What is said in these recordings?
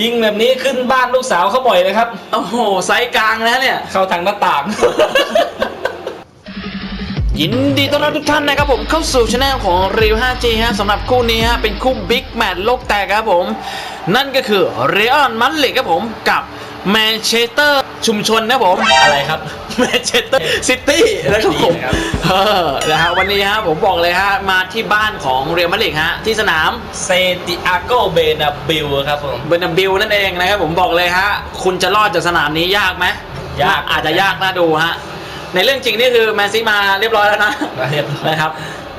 ยิงแบบนี้ขึ้นบ้านลูกสาวเขาบ่อยเลยครับ โอ้โหไซส์กลางแล้วเนี่ย เข้าทางหน้าต่าง ยินดีต้อนรับทุกท่านนะครับผมเข้าสู่ช anel ของ r e v 5G ฮะสำหรับคู่นี้ฮะเป็นคู่บิ๊กแมตช์โลกแตกครับผม นั่นก็คือเรอัลมันเลกครับผมกับ แมนเชสเตอร์ชุมชนนะครับผม อะไรครับ แมนเชสเตอร์ซิตี้นะครับผมนี่นะครับเออนะฮะวันนี้ฮะผมบอกเลยฮะ มาที่บ้านของเรอัลมันเลกฮะ ที่สนามเซติอาโกเบนาบิลครับผมเบอร์นาบิลนั่นเองนะครับผมบอกเลยฮะ คุณจะรอดจากสนามนี้ยากไหมยากอาจจะยากน่าดูฮะ ในเรื่องจริงนี่คือแมนซีมาเรียบร้อยแล้วนะมาเรียบร้อยนะครับ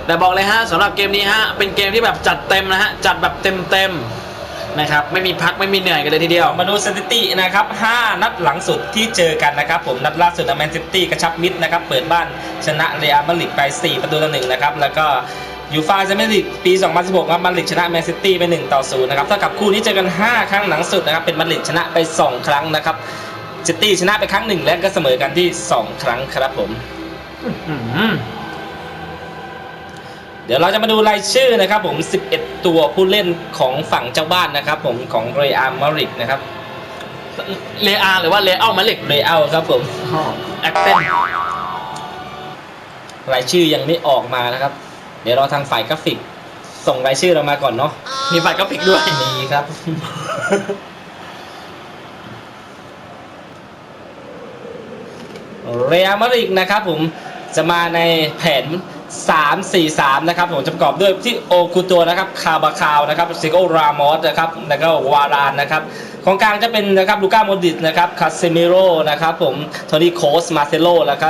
แต่บอกเลยฮะสำหรับเกมนี้ฮะเป็นเกมที่แบบจัดเต็มนะฮะจัดแบบเต็มเต็มๆ นะครับไม่มีพักไม่มีเหนื่อยกันเลยทีเดียว มาดูสถิตินะครับ 5 นัดหลังสุดที่เจอกันนะครับผมนัดล่าสุดแมนซิตี้กระชับมิตรนะครับเปิดบ้านชนะเรอัลมาดริดไป 4 ประตูต่อหนึ่งนะครับแล้วก็ยูฟาแชมเปี้ยนส์ลีกปี 2016ครับมาดริดชนะแมนซิตี้ไป 1 ต่อ 0 นะครับเท่ากับคู่นี้เจอกัน 5 ครั้งหลังสุดนะครับเป็นมาดริดชนะไป 2 ครั้งนะครับซิตี้ชนะไปครั้งหนึ่งและก็เสมอกันที่ 2 ครั้งครับผม เดี๋ยวเราจะมาดูรายชื่อนะครับผม 11 ตัวผู้เล่นของฝั่งเจ้าบ้านนะครับผมของเรอัลมาดริดนะครับเลอาหรือว่าเลอัลมาเล็กเรอัลครับผมแอคเซนรายชื่อยังไม่ออกมานะครับ เดี๋ยวเราทางฝ่ายกราฟิก ส่งรายชื่อเรามาก่อนเนาะมีไฟกราฟิกด้วยมีครับ เรอัลมาดริดนะครับผมจะมาในแผน 3-4-3 นะครับผมจะประกอบด้วยที่โอคูตัวนะครับคาบาคาวนะครับซิโกรามอสนะครับแล้วก็วารานนะครับของกลางจะเป็นนะครับลูก้าโมดริดนะครับคาเซมิโรนะครับผมโทนี่โคสมาเซโลแล้วก็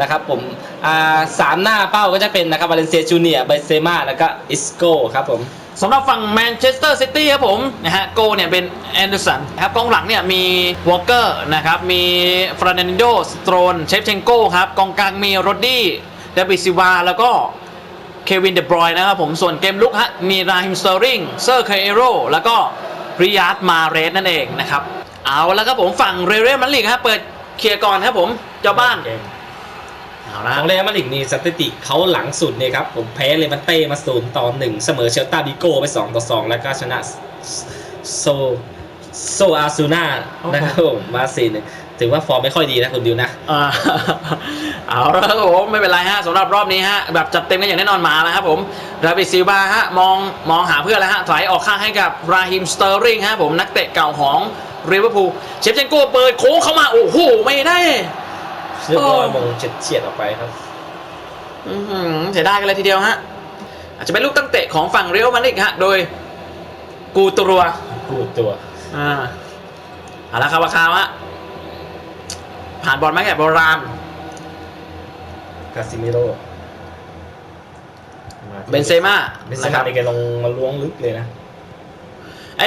นะครับผมอ่าสามหน้าเป้าก็จะเป็นนะครับวาเลนเซียจูเนียร์ไบเซมาแล้วก็อิสโกครับผมสำหรับฝั่งแมนเชสเตอร์ซิตี้ครับผมนะฮะโกเนี่ยเป็นแอนเดอร์สันครับกองหลังเนี่ยมีวอลเกอร์นะครับมีฟรานนโดสโตรนเชฟเชงโก้ครับกองกลางมีโรดดี้ เดบิซิวาแล้วก็เควินเดบรอยนะครับผมส่วนเกมลุกฮะมีราฮิมสเตอริงเซอร์เคเอโรแล้วก็ริยาดมาเรสนั่นเองนะครับเอาแล้วครับผมฝั่งเรเรมันลีกฮะเปิดเคลียร์ก่อนครับผมเจ้าบ้านเอาละของเรอัลมาดริดนี่สถิติเขาหลังสุดเนี่ยครับผมแพ้เลมันเต้มาศูนย์ต่อหนึ่งเสมอเชลตาบิโก้ไป2ต่อ2แล้วก็ชนะโซโซอาซูน่านะครับผมมาสี่หนึ่ง ถือว่าฟอร์มไม่ค่อยดีนะคุณดิวนะอ่าเอาละครับผมไม่เป็นไรฮะสำหรับรอบนี้ฮะแบบจัดเต็มกันอย่างแน่นอนมาแล้วครับผมราบิดซิลบาฮะมองมองหาเพื่อนแล้วฮะถอยออกข้างให้กับราฮิมสเตอร์ริงฮะผมนักเตะเก่าของเรเวอร์พูลเชฟเชนโก้เปิดโค้งเข้ามาโอ้โหไม่ได้เรียบร้อยมงเฉียดเฉียดๆออกไปครับอื้อหือเสียดายกันเลยทีเดียวฮะอาจจะเป็นลูกตั้งเตะของฝั่งเรอัลมาดริดฮะโดยกูตรัวพูดตัวอ่าเอาละครับราคาวะ ผ่านบอลมาแบบโบราณคาซิมิโร่เบนเซม่าเบนเซนะคม่ารับในแกลงมาล้วงลึกเลยนะ ไอ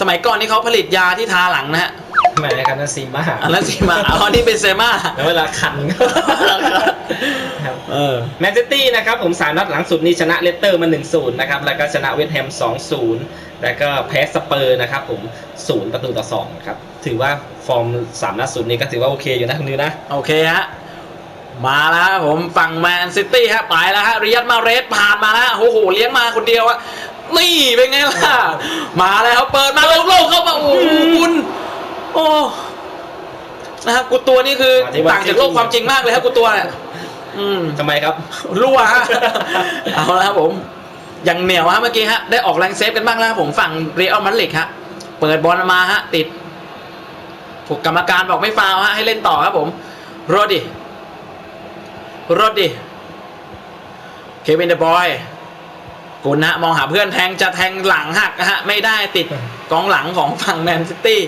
สมัยก่อนที่เขาผลิตยาที่ทาหลังนะฮะแหมครับนั่นซีมาอันนั้นสีมาอ๋อนี่เป็นเซมาแล้วเวลาคันครับ เออแมนซิตี้นะครับผมสามนัดหลังสุดนี่ชนะเลสเตอร์มา 1-0 นะครับ แล้วก็ชนะเวสต์แฮม 2-0 แล้วก็แพ้สเปอร์นะครับผม 0 ประตูต่อ 2 ครับ ถือว่าฟอร์ม3นัดสุดนี้ก็ถือว่าโอเคอยู่นะคุณดิวนะ โอเคฮะ มาแล้วครับผมฝั่งแมนซิตี้ฮะไปแล้วฮะเรียดมาเรสผ่านมาแล้วโอ้โหเลี้ยงมาคนเดียวอะนี่เป็นไงล่ะ มาแล้วเปิดมาโล่งๆเข้ามาโอ้โหคุณโอ้นะครับกูตัวนี่คือมาที่วันต่างจากโลกความจริงมากเลยครับกูตัวเนี่ย อืมทำไมครับ รั่วฮะ เอาละครับผม อย่างเหนียวฮะเมื่อกี้ฮะ ได้ออกแรงเซฟกันบ้างแล้วครับผมฝั่งเรอัลมาดริดฮะ เปิดบอลมาฮะ ติดถูกกรรมการบอกไม่ฟาวล์ฮะ ให้เล่นต่อครับผม โรดดิโรดดิเควินเดบอยกุนฮะ มองหาเพื่อนแทงจะแทงหลังหักนะฮะ ไม่ได้ติดกองหลังของฝั่งแมนซิตี้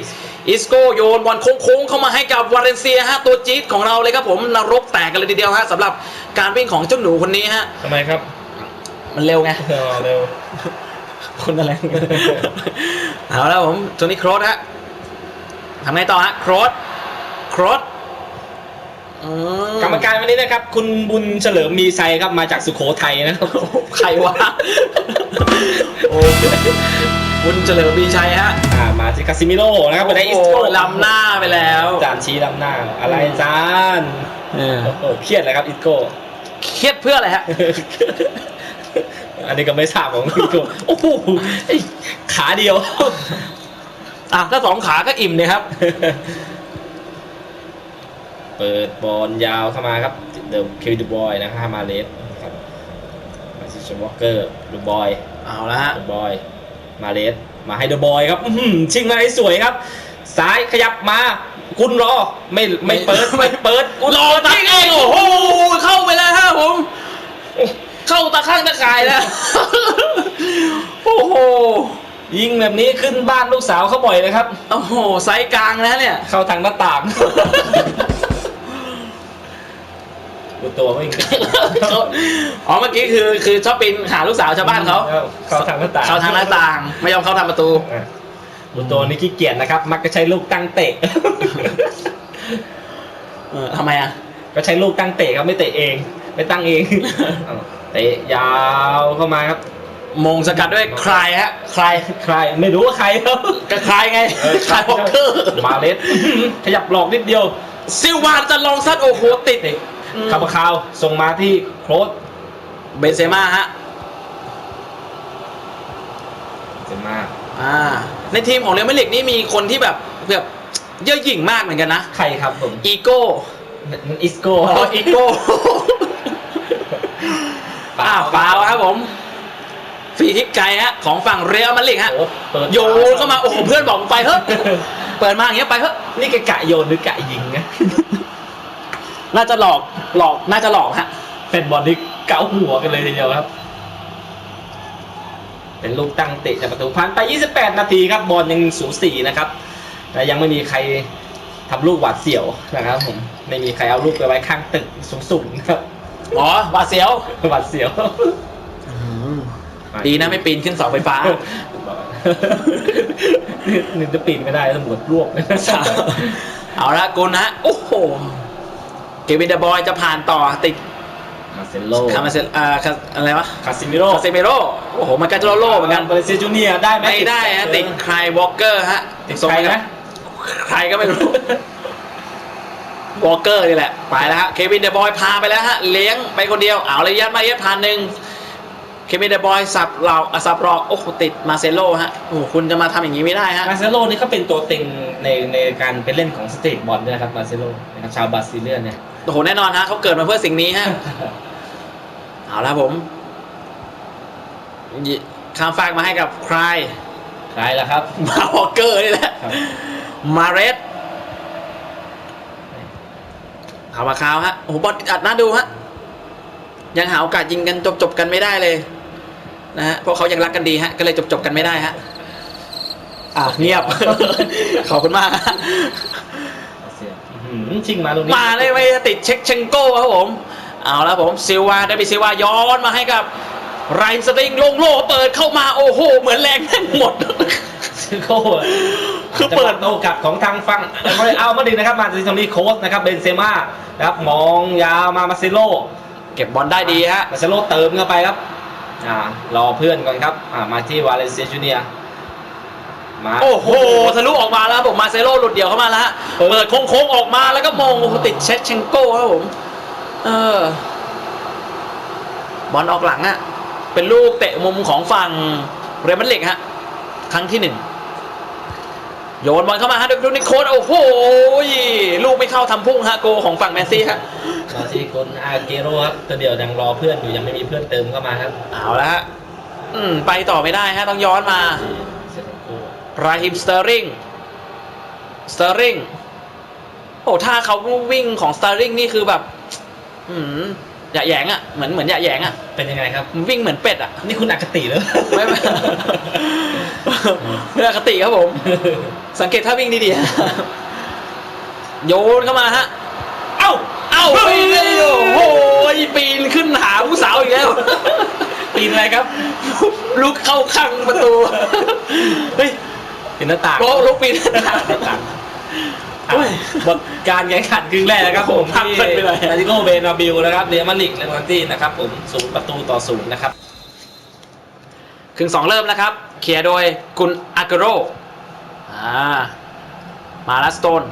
อิสโกโยนบอลโค้งๆเข้ามาให้กับวาเลนเซียฮะตัวจี๊ดของเราเลยครับผมนรกแตกกันเลยทีเดียวฮะสำหรับการวิ่งของเจ้าหนูคนนี้ฮะทำไมครับ มันเร็วไงเออเร็วคนอะไรเอาแล้วผมตัวนี้โครสฮะทำไงต่อฮะโครสโครสอืกรรมการวันนี้นะครับ คุณบุญเฉลิมมีชัยครับมาจากสุโขทัยนะครับใครวะโอ้คุณเฉลิมมีชัยฮะอ่ามาที่ คาซิมิโร่นะครับไปได้อิสโอ้โก้ลำหน้าไปแล้วจานชี้ลำหน้า อะไรจานเออโอ้โหเครียดเลยครับอิสโก้เครียดเพื่ออะไรฮะเอันนี้ก็ไม่ทราบของคุณตัวโอ้โหไอ้ขาเดียวอะถ้าสองขาก็อิ่มเนี่ยครับ เปิดบอลยาวเข้ามาครับ เดิมคิวดูบอยนะครับมาเลสครับมาซิชวอลเกอร์ดูบอย เอาละฮะดูบอย มาเลส มาให้ดูบอยครับอื้อหือชิงมาให้สวยครับ ซ้ายขยับมาคุณรอไม่ไม่เปิดไม่เปิดคุณรอตัดเองโอ้โหเข้าไปแล้วฮะผม เข้าตาข้างตาข่ายแล้วโอ้โหยิงแบบนี้ขึ้นบ้านลูกสาวเขาบ่อยนะครับ โอ้โหไซส์กลางแล้วเนี่ย เข้าทางหน้าต่าง ดูตัวไม่ขึ้นอ๋อเมื่อกี้คือคือชอบปีนหาลูกสาวชาวบ้านเขาเข้าทางหน้าต่างเข้าทางหน้าต่าง ไม่ยอมเข้าทางประตูอะดูตัวนี้ขี้เกียจนะครับ มักจะใช้ลูกตั้งเตะเออทำไมอะ ก็ใช้ลูกตั้งเตะครับไม่เตะเอง ไม่ตั้งเองเอาเตะยาวเข้ามาครับมงสกัดด้วยใครฮะใครใครไม่รู้ว่าใครครับก็ใครไงใครบอกเกอร์มาเลสขยับหลอกนิดเดียวซิลวานจะลองซัดโอ้โหติดเตะอืม คาบาคาวส่งมาที่โครสเบนเซม่าฮะเจ็บมากอ่าในทีมของเรอัลมาดริดนี่มีคนที่แบบแบบเย่อหยิ่งมากเหมือนกันนะ ใครครับผมอีโก้มันอิสโก้อ๋ออีโก้อ่าฟาวล์ครับผมฟรีคิกไกลฮะของฝั่งเรอัลมาดริดฮะโอ้เปิดโยนเข้ามาโอ้โหเพื่อนบอกมึงไปเฮ้ยเปิดมาอย่างเงี้ยไปเฮ้ยนี่แกกะโยนหรือกะยิงนะ น่าจะหลอกหลอกน่าจะหลอกฮะ เป็นบอลที่เกาหัวกันเลยทีเดียวครับ เป็นลูกตั้งเตะจากประตูผ่านไป 28 นาทีครับบอลยังสูสีนะครับ แต่ยังไม่มีใครทำลูกหวาดเสียวนะครับผมไม่มีใครเอาลูกไปไว้ข้างตึกสูงๆนะครับอ๋อหวาดเสียวหวาดเสียว ดีนะไม่ปีนขึ้นเสาไฟฟ้านึกจะปีนไม่ได้ตำรวจรวบเอาละกุลนะ โอ้โหเก วินเดอะบอยจะผ่านต่อติดมาเซโลคามาเซลอ่าคาอะไรวะคาซิมิโร่คาเซเมโรโอ้โหมันกาโจโร่เหมือนกันเบรเซจูเนียได้ไหมไม่ได้ฮะติดใครวอลเกอร์ฮะติดใครนะใครก็ไม่รู้วอลเกอร์นี่แหละ ไปแล้วฮะเควินเดอะบอยพาไปแล้วฮะเลี้ยงไปคนเดียวเอาเลยยัดมาเย็ดพันหนึ่งเควินเดอะบอยสับเราอะสับรอกโอ้โหติดมาเซโลฮะโอ้โหคุณจะมาทำอย่างนี้ไม่ได้ฮะมาเซโลนี่เขาเป็นตัวเต็งในในการเป็นเล่นของสเตทบอลด้วยนะครับมาเซโลนะครับชาวบราซิเลียนเนี่ย โอ้โหแน่นอนฮะเขาเกิดมาเพื่อสิ่งนี้ฮะเอาละผมยิข้ามฟากมาให้กับใครใครล่ะครับ มาวอลเกอร์นี่แหละครับมาเรสข่าวมาข่าวฮะโอ้โหบอลอัดน่าดูฮะยังหาโอกาสยิงกันจบจบๆกันไม่ได้เลยนะฮะเพราะเขายังรักกันดีฮะ ก็เลยจบจบๆกันไม่ได้ฮะอะเงียบ ขอบคุณมากฮะอื้อหือ ชิงมาตรงนี้มาเลยไม่ติดเช็คเชงโก้ครับผม เอาแล้วผมซิลวาได้ไปซิลวาย้อนมาให้กับไรน์สติงลงโลเปิดเข้ามาโอ้โห เหมือนแรงแม่งหมดซิโก้อะคือเปิดจังหวะโต้กลับของทางฝั่งเอามาดีนะครับมาจากทางนี้โค้ชนะครับเบนเซม่านะครับมองยาวมามาเซโลเก็บบอลได้ดีฮะมาเซโลเติมเข้าไปครับอ่ารอเพื่อนก่อนครับอ่ามาที่วาเลนเซียจูเนียร์ มาโอ้โหทะลุออกมาแล้วครับผมมาเซโลหลุดเดี่ยวเข้ามาแล้วฮะเปิดเปิดโค้งๆออกมาแล้วก็มองโอ้โหติดเช็คเชงโก้ครับผมเออบอลออกหลังอะเป็นลูกเตะมุมของฝั่งเรอัลมาดริดฮะครั้งที่หนึ่งโยนบอลเข้ามาฮะดูนิโคสโอ้โหลูกไม่เข้าทำพุ่งฮะโกของฝั่งแมนซี่ฮะมาที่คนอาเกโรครับตัวเดียวยังรอเพื่อนอยู่ยังไม่มีเพื่อนเติมเข้ามาครับเอาละฮะอืมไปต่อไม่ได้ฮะต้องย้อนมาเซนโก ราฮิมสเตอร์ริงสเตอร์ริงโอ้ถ้าเขาวิ่งของสเตอร์ริงนี่คือแบบ อืมอย่าแหยงอะเหมือนเหมือนอย่าแหยงอะเป็นยังไงครับมันวิ่งเหมือนเป็ดอะนี่คุณอคติหรือไม่ไม่ไม่อคติครับผม สังเกตถ้าวิ่งดีๆฮะโยนเข้ามาฮะ เอ้าเอ้าปีนเลยโอ้โหปีนขึ้นหาผู้สาวอีกแล้วปีนอะไรครับ ลุกเข้าข้างประตูเฮ้ย ปีนหน้าต่างโป๊ะลุกปีนหน้าต่างหน้าต่างโอ้ยบทการแข่งขันครึ่งแรกนะครับผมพักเกินไปเลย อาติโกเบนาบิลนะครับเรียลมาดริดเลมอนตี้นะครับผมศูนย์ประตูต่อศูนย์นะครับ ครึ่งสองเริ่มนะครับเคลียร์โดยคุณอากุโรอ่ามาลาสโตน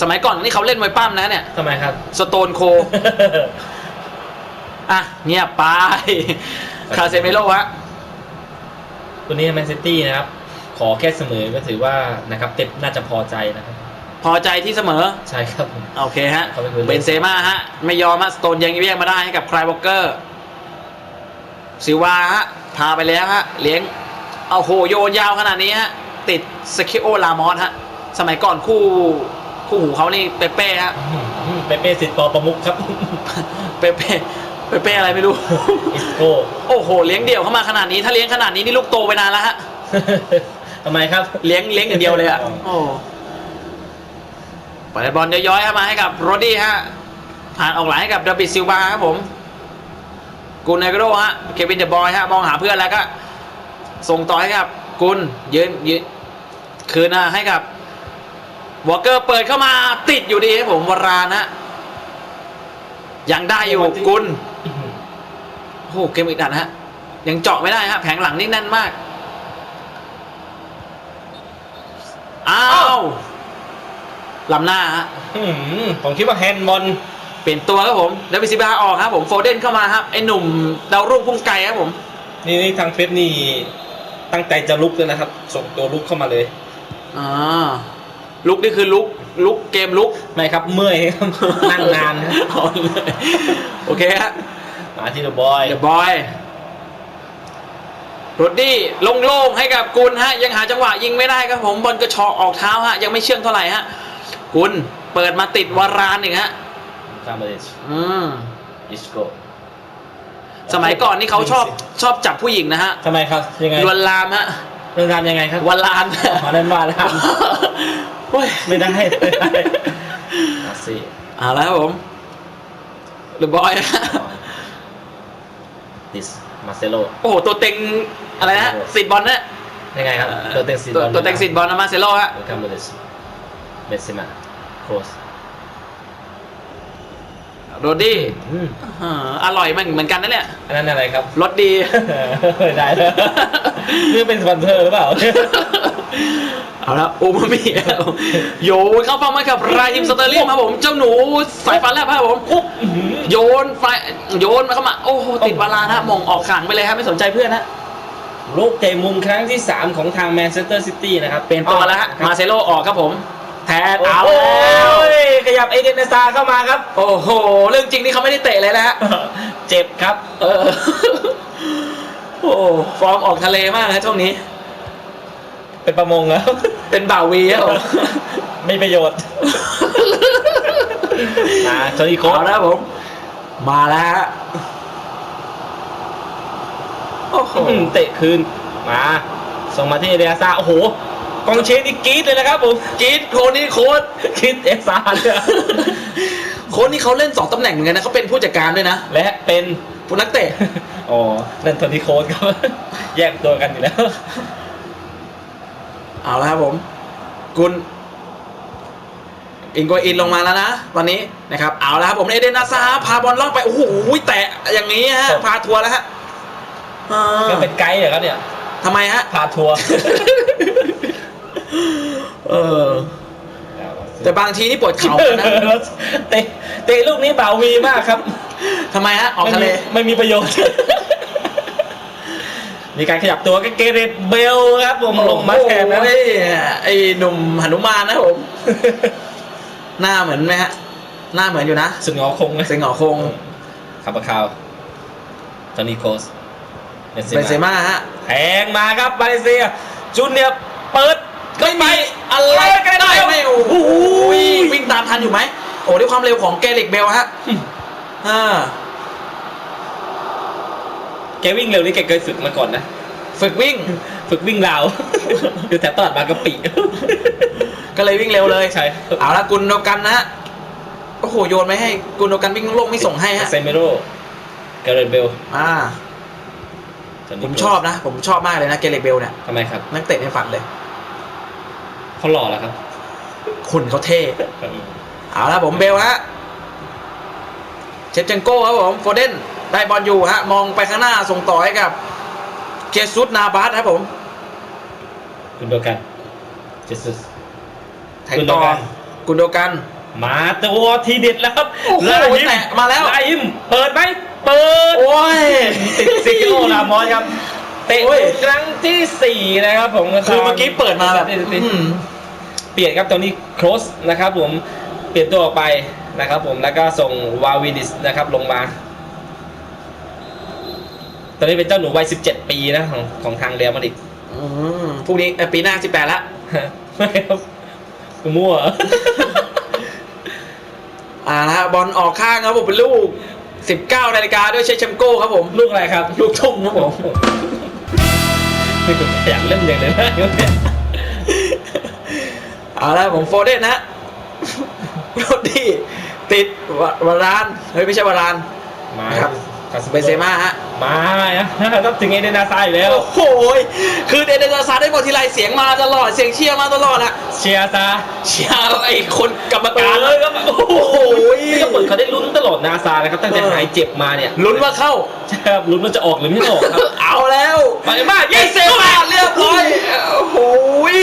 สมัยก่อนนี่เขาเล่นมวยปั้มนะเนี่ย ทำไมครับ สโตนโค อะเงียบไป คาเซเมโร่ฮะ ตัวนี้แมนซิตี้นะครับ ขอแค่เสมอก็ถือว่านะครับเต็มน่าจะพอใจนะครับ พอใจที่เสมอ ใช่ครับผม โอเคฮะ เขาเป็นคนเล่น เบนเซม่าฮะ ไม่ยอมฮะ สโตนยังแย่งมาได้ให้กับคลายวอลเกอร์ ซิวาฮะ พาไปแล้วฮะ เลี้ยง เอาโหโยนยาวขนาดนี้ฮะ ติดสคิโอลามอสฮะ สมัยก่อนคู่คู่หูเขานี่เปเป้ฮะ อืมเปเป้สิทธิ์ปอประมุขครับ เปเป้เปเป้อะไรไม่รู้ อิสโก้ โอ้โห เลี้ยงเดี่ยวเข้ามาขนาดนี้ ถ้าเลี้ยงขนาดนี้นี่ลูกโตไปนานแล้วฮะ ทำไมครับ เลี้ยงเลี้ยงอย่างเดียวเลยอะ โอ้ปล่อยบอลย้อยๆเข้ามาให้กับโรดี้ฮะ ผ่านออกหลังให้กับดาบิดซิลวาครับผมกุนเนโกโรฮะ เควินเดอะบอยฮะ มองหาเพื่อนแล้วก็ ส่งต่อให้กับ กุนยืนยืนคืนนะให้กับวอลเกอร์เปิดเข้ามาติดอยู่ดีครับผมวรานฮะยังได้อยู่กุนโอ้โหเกมอีกดันฮะ ยังเจาะไม่ได้ฮะ แผงหลังนี่แน่นมาก อ้าวลำหน้าฮะอืมผมคิดว่าแฮนด์บอลเปลี่ยนตัวครับผมแล้ววิซิบาออกครับผมโฟเดนเข้ามาครับไอ้หนุ่มดาวรุ่งพุ่งไกลครับผม นี่นี่ทางเฟสนี่ตั้งใจจะลุกเลยนะครับ ส่งตัวลุกเข้ามาเลย อ่าลุกนี่คือลุกลุกเกมลุกไม่ครับเมื่อยครับ นั่งนานครับ เอาเลยโอเคฮะมาที่เดอะบอย เดอะบอยโรดดี้โล่งๆให้กับกุลฮะ ยังหาจังหวะยิงไม่ได้ครับผมบอลกระชอกออกเท้าฮะ ยังไม่เชื่องเท่าไหร่ฮะ กุลเปิดมาติดวารานอีกฮะกามาเดชอืมอิสโกสมัยก่อนนี่เขาชอบชอบจับผู้หญิงนะฮะทำไมครับยังไงลวนลามฮะเรื่องราวยังไงครับวันลานอ๋อนั่นว่าแล้วโอ้ยไม่ได้ไม่ได้มาสิเอาแล้วครับผมเดอะบอยฮะดิสมาเซโลโอ้โหตัวเต็ง อะไรนะสิทธิ์บอลนะยังไงครับตัวเต็งสีตัวตัวเต็งสิทธิ์บอลนะมาเซโลฮะกามาเดชเบนซิมาโครสโรดี้อืมอ่าอร่อยมันเหมือนกันนะเนี่ยอันนั้นอะไรครับรสดี ได้แล้วนี่เป็นสปอนเซอร์หรือเปล่า เอาละอูมามิโยนเข้าฟังมากับรายอิมสเตอร์ลิงครับผมเจ้าหนูสายฟ้าแลบครับผมอุ๊บอื้อหือโยนไฟโยนมาเข้ามา โอ้โหติดวาลานะมองออกขังไปเลยครับไม่สนใจเพื่อนนะ ลูกเตะมุมครั้งที่ 3 ของทางแมนเชสเตอร์ซิตี้นะครับ เป็นตัวแล้วฮะมาเซโลออกครับผม แทนโอ้เอาโหแล้วขยับเอเดนเนซาเข้ามาครับ โอ้โห เรื่องจริงนี่เขาไม่ได้เตะเลยนะฮะ เจ็บครับ เออ โอ้ฟอร์มออกทะเลมากนะช่วงนี้ เป็นประมงแล้ว เป็นบ่าววีครับผมไม่ประโยชน์มาโทนี่โค้เอาดแล้วครับผม มาแล้วฮะ โอ้โหเตะคืนมาส่งมาที่เอเดนซาโอ้โหกองเชียร์นี่กรี๊ดเลยนะครับผมกรีดโคนนี่โค้ดกรี๊ดเอซาเนี่ยโค้ดนี่เขาเล่นสองตำแหน่งเหมือนกันนะเขาเป็นผู้จัดการด้วยนะ และเป็นผู้นักเตะอ๋อนั่นโทนี่โค้ดครับแยกตัวกันอยู่แล้ว เอาแล้วครับผมกุลอินโกอินลงมาแล้วนะ ตอนนี้นะครับ เอาแล้วครับผมเอเดนนาซาพาบอลล่องไป โอ้โหแตะอย่างนี้ฮะครับพาทัวร์แล้วฮะ อ่า ก็เป็นไกด์เหรอครับเนี่ยทำไมฮะ พาทัวร์ เออ แต่บางทีนี่ปวดเข่าเหมือนกันนะ เตะเตะลูกนี้บ่าววีมากครับทำไมฮะ ออกทะเล ไม่มีไม่มีประโยชน์ มีการขยับตัวก็เกเรตเบลครับผมลงมาแทนนะโอ้ยไอ้หนุ่มหนุมานนะครับผม หน้าเหมือนไหมฮะ หน้าเหมือนอยู่นะ สุดงอคงนะเซงหงอคง ขับปะคาวตอนนี้โคส เบนเซม่าฮะแทงมาครับมาเลเซียจูเนียร์เปิดไม่มีอะไรกันได้ไหมโอ้โหยวิ่งตามทันอยู่ไหมโอ้ด้วยความเร็วของแกลิกเบลฮะอ่าแกวิ่งเร็วนี่แกเคยฝึกมาก่อนนะ ฝึกวิ่ง ฝึกวิ่งราวอยู่แถวตลาดบางกะปิ ก็เลยวิ่งเร็วเลยใช่เอาละกุนโดกันนะฮะโอ้โหโยนไม่ให้กุนโดกันวิ่งโลกไม่ส่งให้ฮะเซเมโรเกเรตเบล อ่า ผมชอบนะ ผมชอบมากเลยนะเกลิกเบลเนี่ยทำไมครับนักเตะในฝันเลยเขาหล่อแล้วครับ คุณเขาเท่เอาละผมเบลฮะเชฟเจนโก้ครับผมโฟเดนได้บอลอยู่ฮะ มองไปข้างหน้าส่งต่อให้กับเคซุสนาบาสครับผม คุณโดกันเจสุสแทงต่อกุนโดกันกุนโดกัน มาตัวทีเด็ดแล้วครับโอ้โหลาฮิมแตะมาแล้วลาฮิมเปิดไหม เปิดโอ้ยติดซิกิโอรามอสครับ เตะโอ้ย ครั้งที่สี่นะครับผมคือเมื่อกี้เปิดมาแบบติดติดอืมเปลี่ยนครับตอนนี้โครสนะครับผมเปลี่ยนตัวออกไปนะครับผมแล้วก็ส่งวาวิดิสนะครับลงมา ตอนนี้เป็นเจ้าหนูวัย 17 ปีนะของของทางเรียลมาดริด อืมพรุ่งนี้เอ่อปีหน้า18แล้วไม่ครับกูมั่ว อ่านะฮะบอลออกข้างครับผมเป็นลูก 19นาฬิกาด้วยเชเชมโก้ครับผมลูกอะไรครับ ลูกทุ่งครับผมไม่คุณอยากเล่นอย่างเลยนะเอาละผมโฟเดนนะโรดดี้ติดวาวารานเฮ้ยไม่ใช่วารานมาครับเบนเซม่าฮะ มาอะต้องถึงเอเดนอาซาอยู่แล้ว โอ้โหยคือเดนเดนซาได้หมดทีไรเสียงมาตลอด เสียงเชียร์มาตลอดอะเชียร์ซาเชียร์ไอ้คนกรรมการเลยครับโอ้โหยนี่ก็เหมือนเขาได้ลุ้นตลอดนาซานะครับตั้งแต่เออหายเจ็บมาเนี่ย ลุ้นว่าเข้าใช่ครับลุ้นว่าจะออกหรือไม่ออกครับ เอาแล้วไปมากเยยิงเซเซมามาเรียบร้อย โอ้โหย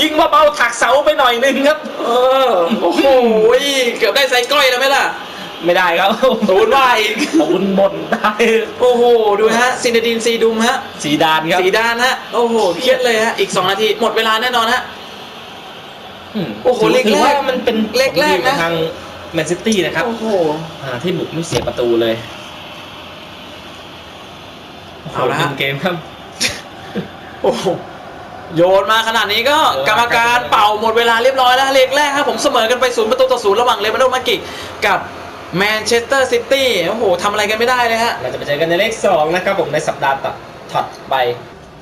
ยิงเบาๆถักเสาไปหน่อยนึงครับ เออ โอ้โหยเกือบได้ไซก้อยแล้วไหมล่ะ ไม่ได้ครับตูนว่าอีกตูนบนได้โอ้โห ดูฮะซินเดดินซีดุมฮะ สีดานครับสีดานฮะ โอ้โห เครียดเลยฮะ อีก 2 นาที หมดเวลาแน่นอนฮะ อืมโอ้โหถืเลขถือแรกว่ามันเป็นเลขแรกนะ ผลดีของทางแมนซิตี้นะครับโอ้โหอ่าที่บุกไม่เสียประตูเลยเอาละฮะ โโหหนึ่งเกมครับ โอ้โห โยนมาขนาดนี้ก็เออกรรมการเป่าหมดเวลาเรียบร้อยแล้วเลขแรกครับผมเสมอกันไปศูนย์ประตูต่อศูนย์ระหว่างเรอัลมาดริดมากิกกับ แมนเชสเตอร์ซิตี้โอ้โหทำอะไรกันไม่ได้เลยฮะ เราจะไปเจอกันในเลขสองนะครับผมในสัปดาห์ต่อถัดไป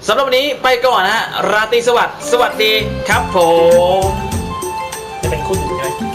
สำหรับวันนี้ไปก่อนนะฮะ ราตรีสวัสดิ์สวัสดีครับผม จะเป็นคู่อยู่ใช่ไหม